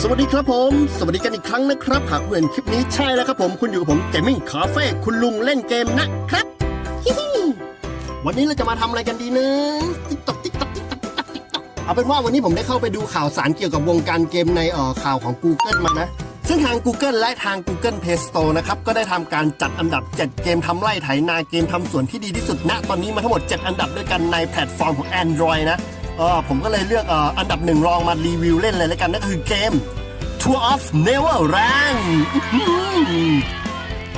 สวัสดีครับผม สวัสดีกันอีกครั้งนะครับ หากเห็นคลิปนี้ใช่แล้วครับผมคุณอยู่กับผมเกมมิ่งคาเฟ่คุณลุงเล่นเกมนะครับฮิฮิวันนี้เราจะมาทำอะไรกันดีนะติ๊กตอกติ๊กตอกติ๊กตอกติ๊กตอกติ๊กตอกเอาเป็นว่าวันนี้ผมได้เข้าไปดูข่าวสารเกี่ยวกับวงการเกมในเอ่อข่าวของ Google มานะซึ่งทาง Google และทาง Google Play Store นะครับ ก็ได้ทำการจัดอันดับ 7 เกมทำไร่ไถนาเกมทำสวนที่ดีที่สุดณตอนนี้มาทั้งหมด 7 อันดับด้วยกันในแพลตฟอร์มของ Android นะ เออผมก็เลยเลือกเอ่ออันดับหนึ่งรองมารีวิวเล่นเลยแล้วกันนั่นก็คือเกม Tour of Neverland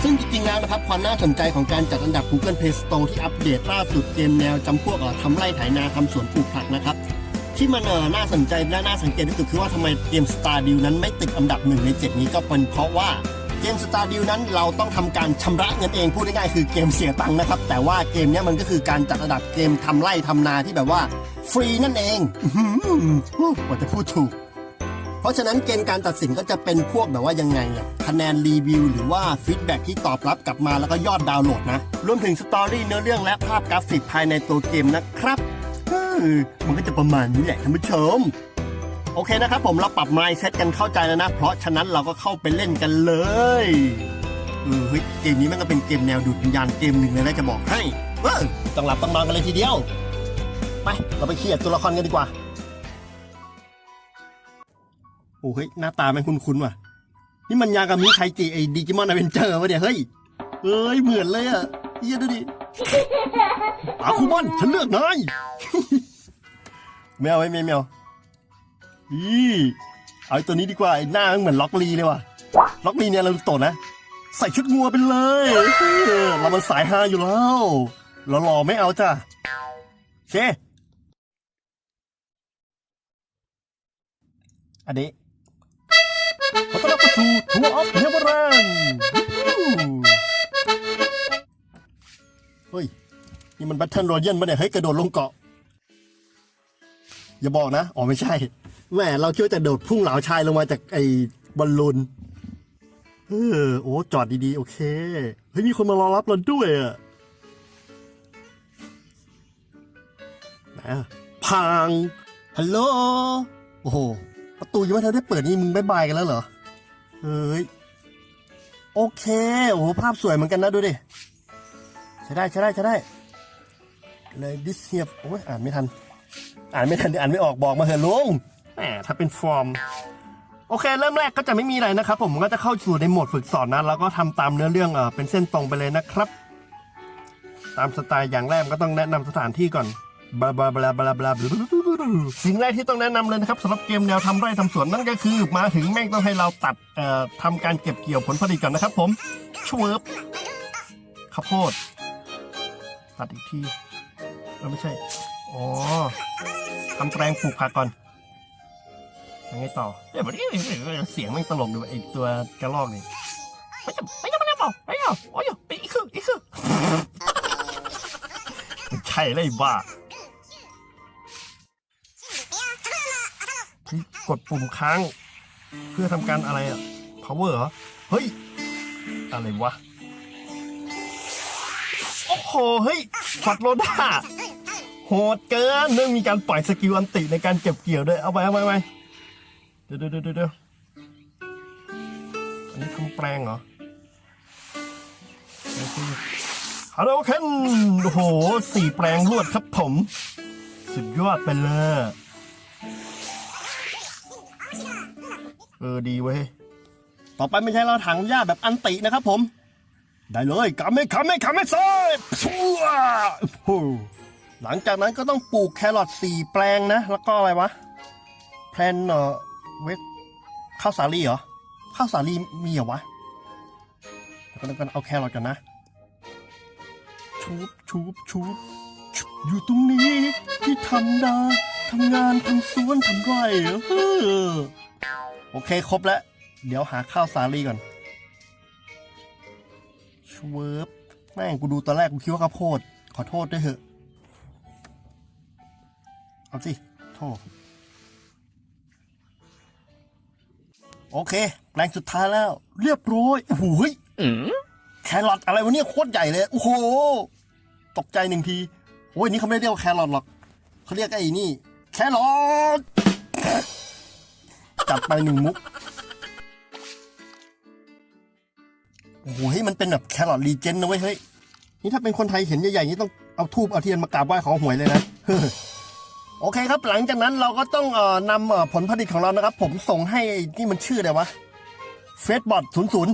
ซึ่งจริงๆแล้วนะครับ ความน่าสนใจของการจัดอันดับ Google Play Store ที่อัปเดตล่าสุดเกมแนวจำพวกเอ่อทำไร่ไถนาทำสวนปลูกผักนะครับ ที่มันเออน่าสนใจและน่าสังเกตที่สุดคือว่าทำไมเกม Stardew นั้นไม่ติดอันดับหนึ่งใน 7 นี้ก็เป็นเพราะว่า เกม Stardew นั้นเราต้องทำการชำระเงินเองพูดง่ายๆคือเกมเสียตังค์นะครับ แต่ว่าเกมนี้มันก็คือการจัดอันดับเกมทำไร่ทำนาที่แบบว่า ฟรีนั่นเองอื้อหือกว่าจะพูดถูก เพราะฉะนั้นเกณฑ์การตัดสินก็จะเป็นพวกแบบว่ายังไงคะแนนรีวิวหรือว่าฟีดแบ็ที่ตอบรับกลับมาแล้วก็ยอดดาวน์โหลดนะ รวมถึงสตอรี่เนื้อเรื่องและภาพกราฟิกภายในตัวเกมนะครับมันก็จะประมาณนี้แหละท่านผู้ชม โอเคนะครับผมเราปรับ mindset กันเข้าใจแล้วนะ เพราะฉะนั้นเราก็เข้าไปเล่นกันเลยเออเฮ้ยเกมนี้มันก็เป็นเกมแนวดูดวิญญาณเกมหนึ่งเลยนะจะบอกให้เออต้องหลับต้องนอนกันเลยทีเดียว ไปเราไปเคลียร์ตัวละครกันดีกว่าโอ้เฮ้ยหน้าตาแม่งคุ้นๆว่ะ นี่มันยากามิไคจิไอ้ดิจิมอนอเวนเจอร์วะเนี่ยเฮ้ยเอ้ยเหมือนเลยอะเฮียดูดิอาคุมอนฉันเลือกนายแมวไอ้ยแมว อีเอาไอ้ตัวนี้ดีกว่าไอ้หน้ามันเหมือนล็อกลีเลยว่ะ ล็อกลีเนี่ยเราโตนะ ใส่ชุดงัวไปเลยเออเรามันสายฮาอยู่แล้วเราหล่อไม่เอาจ้ะโอเคอันนี้ขอต้อนรับเข้าสู่ทัวร์ออฟเนเวอร์แลนเฮ้ย นี่มันแบทเทิลรอยัลปะเนี่ยเฮ้ยกระโดดลงเกาะ อย่าบอกนะ อ๋อไม่ใช่ แหมเราคิดว่าจะโดดพุ่งเหลาชายลงมาจากไอ้บอลลูนเออโอ้จอดดีๆ โอเคเฮ้ยมีคนมารอรับเราด้วยอะนะพังฮัลโหลโอ้โหประตูยังไม่ทันได้เปิดนี่มึงบายบายกันแล้วเหรอเฮ้ยโอเคโอ้โหภาพสวยเหมือนกันนะดูดิใช้ได้ใช้ได้ใช้ได้เลยดิสเฮียโอ้ยอ่านไม่ทัน อ่านไม่ทันอ่านไม่ออกบอกมาเถอะลุง แหมถ้าเป็นฟอร์ม โอเค เริ่มแรกก็จะไม่มีอะไรนะครับ ผมก็จะเข้าสู่ในโหมดฝึกสอนนะแล้วก็ทำตามเนื้อเรื่องเออเป็นเส้นตรงไปเลยนะครับ ตามสไตล์อย่างแรกก็ต้องแนะนำสถานที่ก่อนบลาบลาบลาบลาบลาสิ่งแรกที่ต้องแนะนำเลยนะครับสำหรับเกมแนวทำไร่ทำสวนนั่นก็คือ มาถึงแม่งต้องให้เราตัดเอ่อทำการเก็บเกี่ยวผลผลิตก่อนนะครับ ผมชเวิร์บข้าวโพดตัดอีกทีเออไม่ใช่ อ๋อทำแปลงปลูกผักก่อน ยังไงต่อเดี๋ยวเสียงมันตลกดูไอตัวกระรอกนี่ไม่ใช่ไม่ใช่ไม่ใช่บอกไม่ใช่โอ้ยอีกคืออีกคือไม่ใช่เลยไอ้บ้าที่กดปุ่มค้าง เพื่อทำการอะไรอะ power เหรอ เฮ้ย อะไรวะ โอ้โห เฮ้ยฝัดโรด้าโหดเกินเนื่องมีการปล่อยสกิลอันติในการเก็บเกี่ยวด้วย เอาไปเอาไปเอาไป เดี๋ยวเดี๋ยวเดี๋ยวเดี๋ยวอันนี้ทำแปลงเหรอฮัลโหลเคนโอ้โหสี่แปลงรวดครับผม สุดยอดไปเลยเออดีเว้ย ต่อไปไม่ใช่เราถังหญ้าแบบอันตินะครับผม ได้เลยกาเมคาเมคาเมซอยพัวโอ้โหหลังจากนั้นก็ต้องปลูกแครอทสี่แปลงนะ แล้วก็อะไรวะ แพลนเอ่อ เวทข้าวสาลีเหรอ ข้าวสาลีมีเหรอวะเดี๋ยวกันเอาแครอทกันนะ ชูบชูบชูบชุบอยู่ตรงนี้ที่ทำนาทำงานทำสวนทำไร่เออโอเคครบแล้ว เดี๋ยวหาข้าวสาลีก่อนชเวิร์บแม่งกูดูตอนแรกกูคิดว่าข้าวโพด ขอโทษด้วยเถอะ เอาสิ โทษ โอเค แปลงสุดท้ายแล้ว เรียบร้อยโอ้โหเฮ้ยแครอทอะไรวะเนี่ยโคตรใหญ่เลย โอ้โห ตกใจหนึ่งที โอ้ยนี่เขาไม่ได้เรียกว่าแครอทหรอก เขาเรียกไอ้นี่ แครอทจัดไปหนึ่งมุก โอ้โหเฮ้ยมันเป็นแบบแครอทรีเจนนะเว้ยเฮ้ย นี่ถ้าเป็นคนไทยเห็นใหญ่ๆนี่ต้องเอาทูบเอาเทียนมากราบไหว้ขอหวยเลยนะ โอเคครับหลังจากนั้นเราก็ต้องเอ่อนำเอ่อผลผลิตของเรานะครับ ผมส่งให้นี่มันชื่ออะไรวะเฟสบอทศูนย์ศูนย์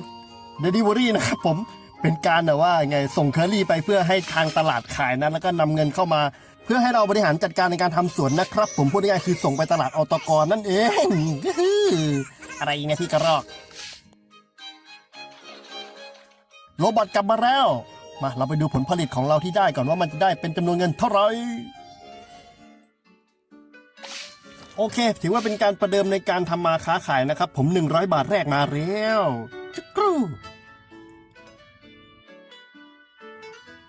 เดลิเวอรี่นะครับผมเป็นการแบบว่าไงส่งเคอรี่ไปเพื่อให้ทางตลาดขายนะแล้วก็นำเงินเข้ามา เพื่อให้เราบริหารจัดการในการทำสวนนะครับ ผมพูดง่ายๆคือส่งไปตลาดอตกรนั่นเองอะไรเนี่ยพี่กระรอก โรบอทกลับมาแล้ว มาเราไปดูผลผลิตของเราที่ได้ก่อนว่ามันจะได้เป็นจำนวนเงินเท่าไหร่ โอเค ถือว่าเป็นการประเดิมในการทำมาค้าขายนะครับ ผม 100 บาทแรกมาแล้วจุกรู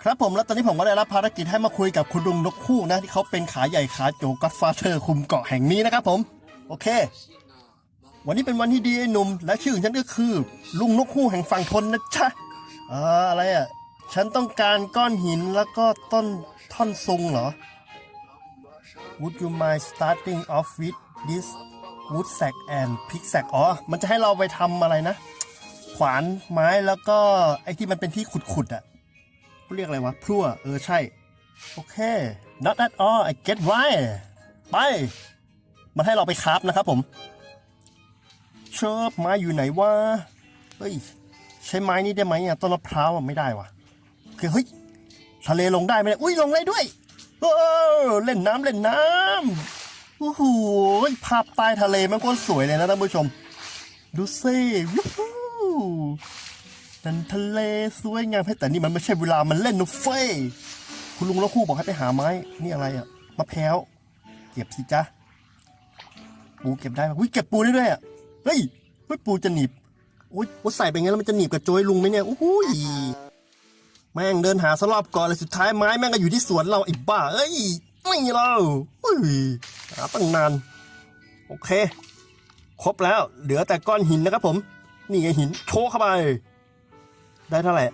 ครับผมแล้วตอนนี้ผมก็ได้รับภารกิจให้มาคุยกับคุณลุงนกคู่นะ ที่เขาเป็นขาใหญ่ขาโจก็อดฟาเธอร์คุมเกาะแห่งนี้นะครับผม โอเค วันนี้เป็นวันที่ดีไอ้หนุ่ม และชื่อของฉันก็คือ ลุงนกคู่แห่งฝั่งทนนะจ๊ะอ่ออะไรอะ ฉันต้องการก้อนหินแล้วก็ต้นท่อนซุงเหรอ Would you mind starting off with this wood sack and pick sack อ๋อ มันจะให้เราไปทำอะไรนะ ขวานไม้แล้วก็ไอ้ที่มันเป็นที่ขุดๆอะเรียกอะไรวะพลั่วเออใช่ โอเค not at all I get right ไป มันให้เราไปคราฟนะครับผมเชิบไม้อยู่ไหนวะเฮ้ย ใช้ไม้นี้ได้ไหมอะต้นมะพร้าวอะไม่ได้วะคือเฮ้ยทะเลลงได้ไหมอุ้ยลงได้ด้วย เออเล่นน้ำเล่นน้ำโอ้โหภาพใต้ทะเลมันก็สวยเลยนะท่านผู้ชม ดูซิวู้ฮูนั่นทะเลสวยงามให้แต่นี่มันไม่ใช่เวลามันเล่นนุเฟ้ยคุณลุงแล้วคู่บอกให้ไปหาไม้ นี่อะไรอะมะพร้าวเก็บสิจ๊ะปูเก็บได้ไหมอุ้ยเก็บปูได้ด้วยอะเฮ้ยเฮ้ยปูจะหนีบอุ้ยว่าใส่ไปงั้นแล้วมันจะหนีบกับโจยลุงไหมเนี่ยโอ้โหย แม่งเดินหาสรอบก่อนเลยสุดท้ายไม้แม่งก็อยู่ที่สวนเราไอ้บ้า เอ้ยไม่เราเฮ้ยหาตั้งนาน โอเค ครบแล้ว เหลือแต่ก้อนหินนะครับผม นี่ไงหินโชว์เข้าไป ได้เท่าไหร่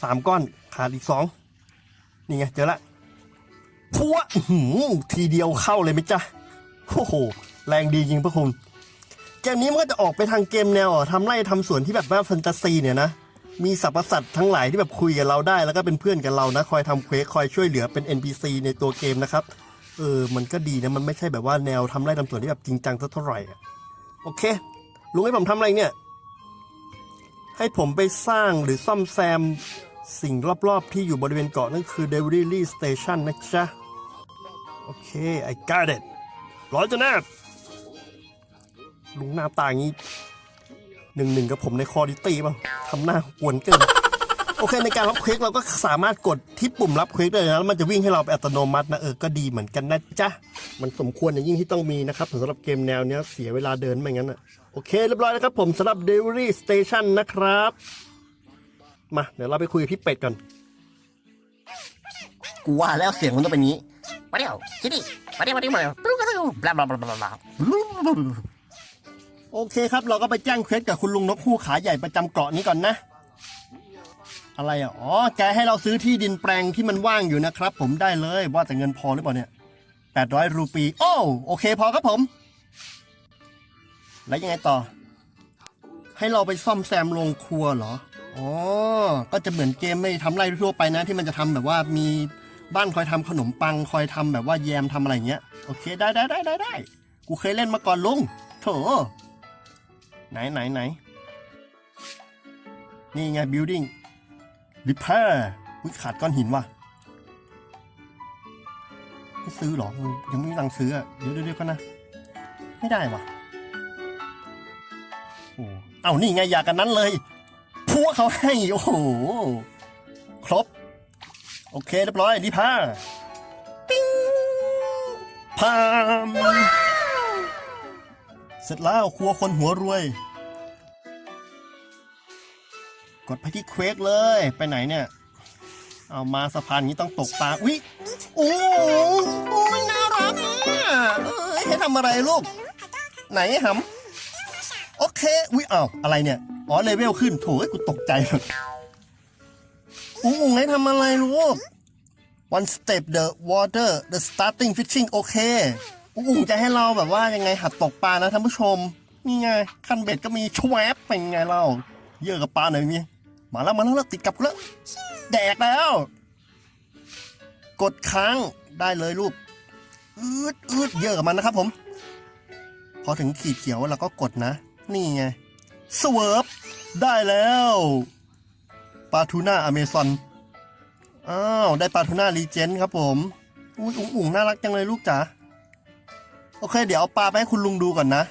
สามก้อนขาดอีกสองนี่ไงเจอละพัวทีเดียวเข้าเลยไหมจ๊ะโอ้โห แรงดีจริงพระคุณเกมนี้มันก็จะออกไปทางเกมแนวทำไร่ทำสวนที่แบบว่าแฟนตาซีเนี่ยนะ มีสรรพสัตว์ทั้งหลายที่แบบคุยกับเราได้ แล้วก็เป็นเพื่อนกับเรานะคอยทำเควสคอยช่วยเหลือเป็น NPC ในตัวเกมนะครับเออมันก็ดีนะมันไม่ใช่แบบว่าแนวทำไร่ทำสวนที่แบบจริงจังสักเท่าไหร่อะโอเคลุงให้ผมทำอะไรเนี่ย ให้ผมไปสร้างหรือซ่อมแซมสิ่งรอบๆ ที่อยู่บริเวณเกาะนั่นคือ Delivery Station นะจ๊ะ โอเค I got it ร้อยจะแนบลุงหน้าตาอย่างนี้ หนึ่งหนึ่งกับผมในคอดิตี้ป่ะทำหน้ากวนเกินโอเคในการรับเควกเราก็สามารถกดที่ปุ่มรับเควกได้เลยนะแล้วมันจะวิ่งให้เราไปอัตโนมัตินะเออก็ดีเหมือนกันนะจ๊ะ มันสมควรอย่างยิ่งที่ต้องมีนะครับสำหรับเกมแนวเนี้ยเสียเวลาเดินไม่งั้นอะโอเคเรียบร้อยแล้วครับผมสำหรับ Delivery Station นะครับ มาเดี๋ยวเราไปคุยกับพี่เป็ดก่อนกูว่าแล้วเสียงมันต้องเป็นงี้มาเดี๋ยวคิดดิมาเดี๋ยวมาเดี๋ยวมาเดี๋ยวบลาบลาบลาบลาบลา โอเคครับ เราก็ไปแจ้งเควสกับคุณลุงนกคู่ขาใหญ่ประจำเกาะนี้ก่อนนะ อะไรอะอ๋อแกให้เราซื้อที่ดินแปลงที่มันว่างอยู่นะครับ ผมได้เลยว่าแต่เงินพอหรือเปล่าเนี่ยแปดร้อยรูปี โอ้โอเคพอครับผม แล้วยังไงต่อ ให้เราไปซ่อมแซมโรงครัวเหรออ๋อก็จะเหมือนเกมไม่ทำไรทั่วไปนะ ที่มันจะทำแบบว่ามีบ้านคอยทำขนมปังคอยทำแบบว่าแยมทำอะไรเงี้ย โอเคได้ได้ได้ได้ได้กูเคยเล่นมาก่อนลุงโถ ไหนไหนไหนนี่ไง building repair อุ้ยขาดก้อนหินว่ะไม่ซื้อหรอ ยังไม่มีตังค์ซื้ออะเดี๋ยวเดี๋ยวๆกันนะ ไม่ได้ว่ะโอ้เอานี่ไง อยากกันนั้นเลย พวกเขาให้ โอ้โห ครบ โอเค เรียบร้อยรีพาปิ้งพาม สร็จแล้วครัวคนหัวรวย กดไปที่เควกเลย ไปไหนเนี่ย เอามาสะพานนี้ต้องตกปลาอุ๊ยโอ้โหโอ้ยน่ารักอะเอ้ยให้ทำอะไรลูก ไหนหำโอเคอุ๊ยอ้าวอะไรเนี่ย อ๋อเลเวลขึ้นโถยกูตกใจอุ้งให้ทำอะไรลูก one step the water the starting fishing โอเค อุ๋งจะให้เราแบบว่ายังไงหัดตกปลานะท่านผู้ชม นี่ไงคันเบ็ดก็มีชวบเป็นไงเล่าเยอะกับปลาหน่อยมีมาแล้วมาแล้วติดกับแล้วแดกแล้ว กดค้างได้เลยลูกอืดอืดเยอะกับมันนะครับผม พอถึงขีดเขียวเราก็กดนะ นี่ไงสเวิร์ฟได้แล้วปลาทูน่าอเมซอนอ้าวได้ปลาทูน่ารีเจนครับผมอุ้ยอุ๋งอุ๋งน่ารักจังเลยลูกจ๋า โอเค เดี๋ยวเอาปลาไปให้คุณลุงดูก่อนนะ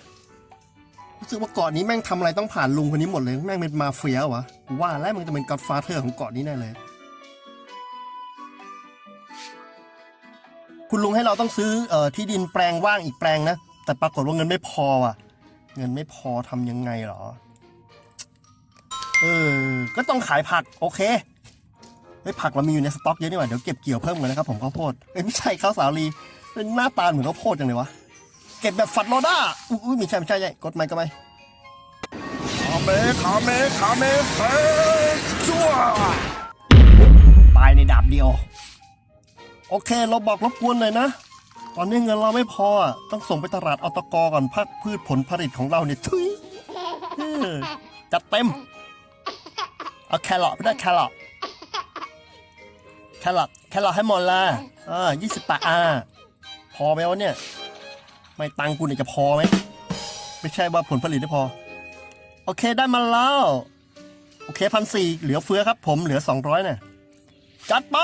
รู้สึกว่าเกาะนี้แม่งทำอะไรต้องผ่านลุงคนนี้หมดเลย แม่งเป็นมาเฟียวะว่าแล้วมันจะเป็นก o ดฟาเธอร์ของเกาะนี้แน่เลย คุณลุงให้เราต้องซื้อเอ่อที่ดินแปลงว่างอีกแปลงนะ แต่ปรากฏว่าเงินไม่พอว่ะ เงินไม่พอทำยังไงเหรอ เออ ก็ต้องขายผัก โอเคเฮ้ผักเรามีอยู่ในสต็อกเยอะนี่หว่าเดี๋ยวเก็บเกี่ยวเพิ่มกันนะครับผมข้าวโพดเอ้ยไม่ใช่ข้าวสาลีเป็นหน้าตาเหมือนข้าวโพดจังเลยวะ เก็บแบบฝัดโลด้าอุ้ยไม่ใช่ไม่ใช่ไม่ใช่กดไม่ก็ไม่คาเมคาเมคาเมเฟชั่วตายในดาบเดียว โอเคเราบอกรบกวนเลยนะ ตอนนี้เงินเราไม่พออะต้องส่งไปตลาดอตกก่อนพักพืชผลผลิตของเราเนี่ยทุยเออจัดเต็ม เอาแครอทไปได้วยแครอทแครอทแครอทให้หมดละอ่ายี่สิบบาทอ่าพอไหมวะเนี่ย ไม่ตังค์กูเนี่ยจะพอไหมไม่ใช่ว่าผลผลิตไม่พอ โอเคได้มาแล้ว โอเคพันสี่เหลือเฟือครับ ผมเหลือสองร้อยเนี่ยจัดไป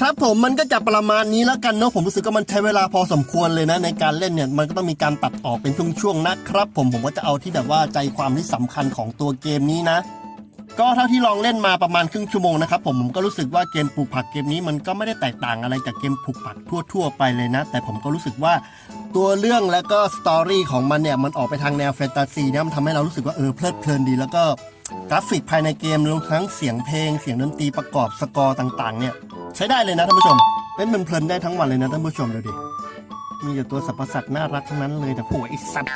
ครับผมมันก็จะประมาณนี้แล้วกันเนาะผมรู้สึกว่ามันใช้เวลาพอสมควรเลยนะ ในการเล่นเนี่ยมันก็ต้องมีการตัดออกเป็นช่วงๆนะครับ ผมผมก็จะเอาที่แบบว่าใจความที่สำคัญของตัวเกมนี้นะ ก็เท่าที่ลองเล่นมาประมาณครึ่งชั่วโมงนะครับผมผมก็รู้สึกว่าเกมปลูกผักเกมนี้มันก็ไม่ได้แตกต่างอะไรจากเกมปลูกผักทั่ว ๆ ไปเลยนะ แต่ผมก็รู้สึกว่าตัวเรื่องและก็สตอรี่ของมันเนี่ยมันออกไปทางแนวแฟนตาซีนะมันทำให้เรารู้สึกว่าเออเพลิดเพลินดี แล้วก็กราฟิกภายในเกมรวมทั้งเสียงเพลง เสียงดนตรีประกอบสกอร์ต่าง ๆ เนี่ย ใช้ได้เลยนะท่านผู้ชมเล่นมันเพลินได้ทั้งวันเลยนะท่านผู้ชมดูดิมีแต่ตัวสรรพสัตว์น่ารักทั้งนั้นเลยแต่โหไอสัตว์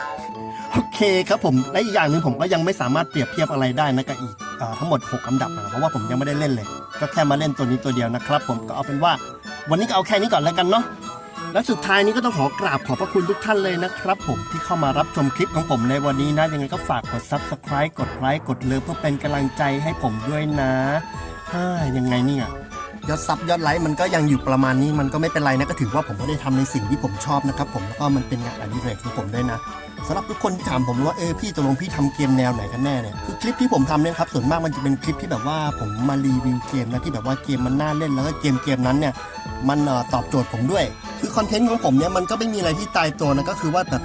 โอเคครับผมและอีกอย่างหนึ่งผมก็ยังไม่สามารถเปรียบเทียบอะไรได้นะกับอีก ทั้งหมด 6 อันดับนะเพราะว่าผมยังไม่ได้เล่นเลย ก็แค่มาเล่นตัวนี้ตัวเดียวนะครับ ผมก็เอาเป็นว่า วันนี้ก็เอาแค่นี้ก่อนแล้วกันเนาะและสุดท้ายนี้ก็ต้องขอกราบขอบพระคุณทุกท่านเลยนะครับ ผมที่เข้ามารับชมคลิปของผมในวันนี้นะยังไงก็ฝากกด subscribe กดไลค์กดเลิฟเพื่อเป็นกำลังใจให้ผมด้วยนะฮ่ายังไงเนี่ย ยอดซับยอดไลค์มันก็ยังอยู่ประมาณนี้มันก็ไม่เป็นไรนะก็ถือว่าผมก็ได้ทำในสิ่งที่ผมชอบนะครับผมแล้วก็มันเป็นงานอดิเรกของผมด้วยนะสำหรับทุกคนที่ถามผมว่าเออพี่ตกลงพี่ทำเกมแนวไหนกันแน่เนี่ยคือคลิปที่ผมทำเนี่ยครับส่วนมากมันจะเป็นคลิปที่แบบว่าผมมารีวิวเกมนะที่แบบว่าเกมมันน่าเล่นแล้วก็เกมเกมนั้นเนี่ยมันออตอบโจทย์ผมด้วย คือคอนเทนต์ของผมเนี่ยมันก็ไม่มีอะไรที่ตายตัวนะก็คือว่าแบบ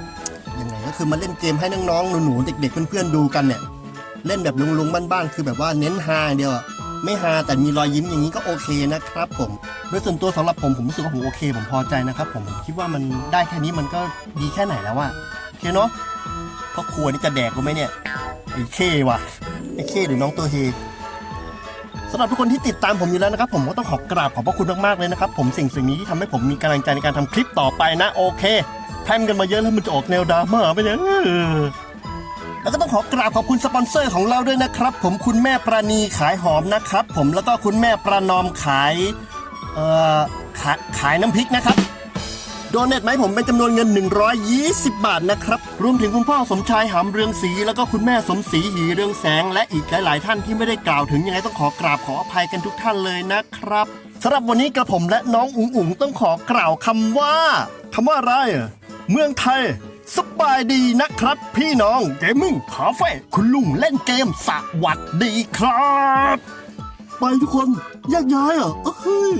ยังไงก็คือมาเล่นเกมให้น้องๆหนูๆเด็กๆเพื่อนๆดูกันเนี่ยเล่นแบบลุงๆบ้านๆคือแบบว่าเน้นฮาเดียว ไม่ฮาแต่มีรอยยิ้มอย่างนี้ก็โอเคนะครับผมโดยส่วนตัวสำหรับผมผมรู้สึกว่าผมโอเค ผมพอใจนะครับผมผมคิดว่ามันได้แค่นี้มันก็ดีแค่ไหนแล้วอะโอเคเนาะพ่อครัวนี่จะแดกกูไหมเนี่ยไอ้เคว่ะไอ้เคหรือน้องตัวเฮสำหรับทุกคนที่ติดตามผมอยู่แล้วนะครับ ผมก็ต้องขอกราบขอบพระคุณมากๆเลยนะครับ ผมสิ่งสิ่งนี้ที่ทำให้ผมมีกำลังใจในการทำคลิปต่อไปนะโอเคแพมกันมาเยอะแล้วมันจะออกแนวดราม่าไปเนี่ย แล้วก็ต้องขอกราบขอบคุณสปอนเซอร์ของเราด้วยนะครับ ผมคุณแม่ประณีขายหอมนะครับ ผมแล้วก็คุณแม่ประนอมขายเอ่อขายขายน้ำพริกนะครับโดเนทไหมผมเป็นจำนวนเงิน 120 บาทนะครับ รวมถึงคุณพ่อสมชายหำเรืองศรีแล้วก็คุณแม่สมศรีหีเรืองแสง และอีกหลาย ๆ ท่านที่ไม่ได้กล่าวถึงยังไงต้องขอกราบขออภัยกันทุกท่านเลยนะครับสำหรับวันนี้กระผมและน้องอุ๋งอุ๋งต้องขอกล่าวคำว่าคำว่าอะไร เมืองไทย สบายดีนะครับ พี่น้องเกมมิ่งคาเฟ่คุณลุงเล่นเกมสวัสดีครับ ไปทุกคนแยกย้ายเหรอเฮ้ย